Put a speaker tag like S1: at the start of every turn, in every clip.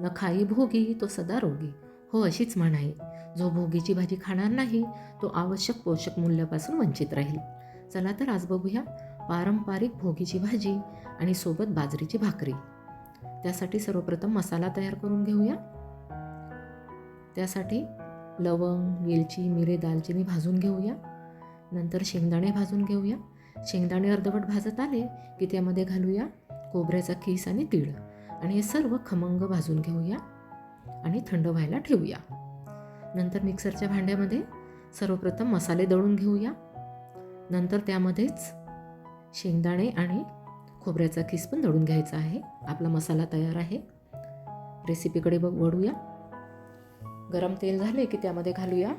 S1: न खाई भोगी तो सदा रोगी. हो अशीच म्हण आहे जो भोगीची भाजी खाणार नाही तो आवश्यक पोषक मूल्यापासून वंचित राहील. चला तर आज बघूया पारंपरिक भोगीची भाजी आणि सोबत बाजरीची भाकरी. त्यासाठी सर्वप्रथम मसाला तयार करून घेऊया. त्यासाठी लवंग वेलची मिरे दालचिनी भाजून घेऊया. नंतर शेंगदाणे भाजून घेऊया. शेंगदाणे अर्धवट भाजत आले की त्यामध्ये घालूया खोबऱ्याचा खीस आणि तीळ. आणि हे सर्व खमंग भाजून घेऊया आणि थंड व्हायला ठेवूया. नंतर मिक्सरच्या भांड्यामध्ये सर्वप्रथम मसाले दळून घेऊया. नंतर त्यामध्येच शेंगदाणे आणि खोबऱ्याचा खीस पण दळून घ्यायचा आहे. आपला मसाला तयार आहे. रेसिपीकडे बघ वळूया. गरम तेल झाले की त्यामध्ये घालूया.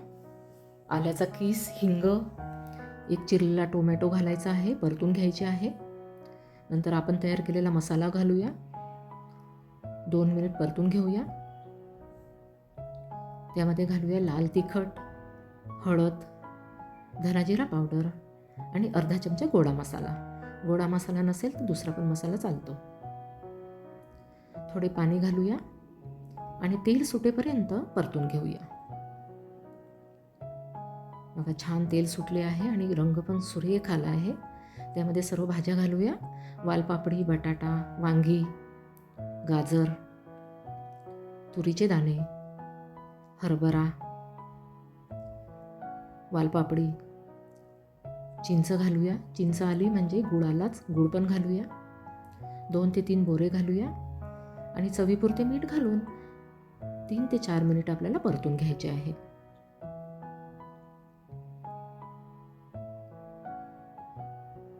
S1: आल्याचा किस हिंग एक चिरलेला टोमॅटो घालायचा आहे परतून घ्यायचे आहे. नंतर आपण तयार केलेला मसाला घालूया. दोन मिनिट परतून घेऊया. त्यामध्ये घालूया लाल तिखट हळद धनाजिरा पावडर आणि अर्धा चमचा गोडा मसाला. गोडा मसाला नसेल तर दुसरा पण मसाला चालतो. थोडे पाणी घालूया आणि तेल सुटेपर्यंत परतून घेऊया. बघा छान तेल सुटले आहे आणि रंग पण सुरेख आला आहे. त्यामध्ये सर्व भाज्या घालूया. वालपापडी बटाटा वांगी गाजर तुरीचे दाणे हरभरा वालपापडी चिंच घालूया. चिंच आली म्हणजे गुळालाच गुळ पण घालूया. दोन ते तीन बोरे घालूया आणि चवीपुरते मीठ घालून तीन ते चार मिनिट आपल्याला परतून घ्यायचे आहे.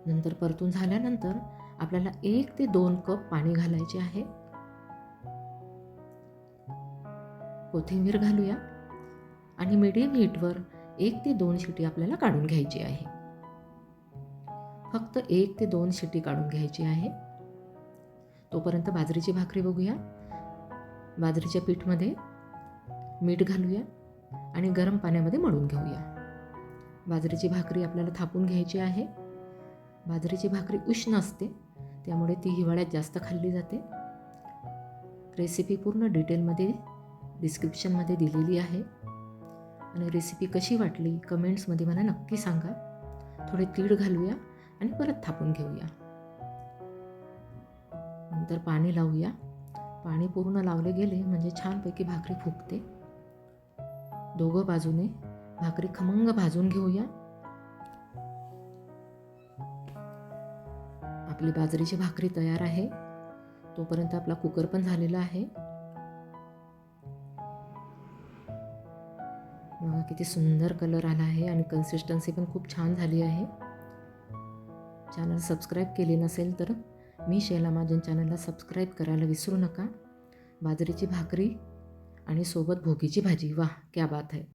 S1: नंतर परतून झाल्यानंतर आपल्याला एक ते दोन कप पाणी घालायचे आहे. कोथिंबीर घालूया आणि मीडियम हीटवर एक ते दोन शिटी आपल्याला काढून घ्यायची आहे. फक्त एक ते दोन शिटी काढून घ्यायची आहे. तोपर्यंत बाजरीची भाकरी बघूया. बाजरीच्या पीठमध्ये मीठ घालूया आणि गरम पाण्यामध्ये मळून घेऊया. बाजरीची भाकरी आपल्याला थापून घ्यायची आहे. बाजरीची भाकरी उष्ण असते त्यामुळे ती हिवाळ्यात जास्त खाल्ली जाते. रेसिपी पूर्ण डिटेलमध्ये डिस्क्रिप्शनमध्ये दिलेली आहे. आणि रेसिपी कशी वाटली कमेंट्समध्ये मला नक्की सांगा. थोडे तीळ घालूया आणि परत थापून घेऊया. नंतर पाणी लावूया. पाणी पूर्ण लावले गेले म्हणजे छानपैकी भाकरी फुगते. दोघं बाजूने भाकरी खमंग भाजून घेऊया. आपली बाजरीची भाकरी तयार आहे. तोपर्यंत आपला कुकर पण झालेला आहे. बघा किती सुंदर कलर आला आहे आणि कन्सिस्टन्सी पण खूप छान झाली आहे. चॅनल सबस्क्राईब केले नसेल तर मी शैला माझ्या चॅनलला सबस्क्राईब करायला विसरू नका. बाजरीची भाकरी आणि सोबत भोगीची भाजी. वाह क्या बात आहे.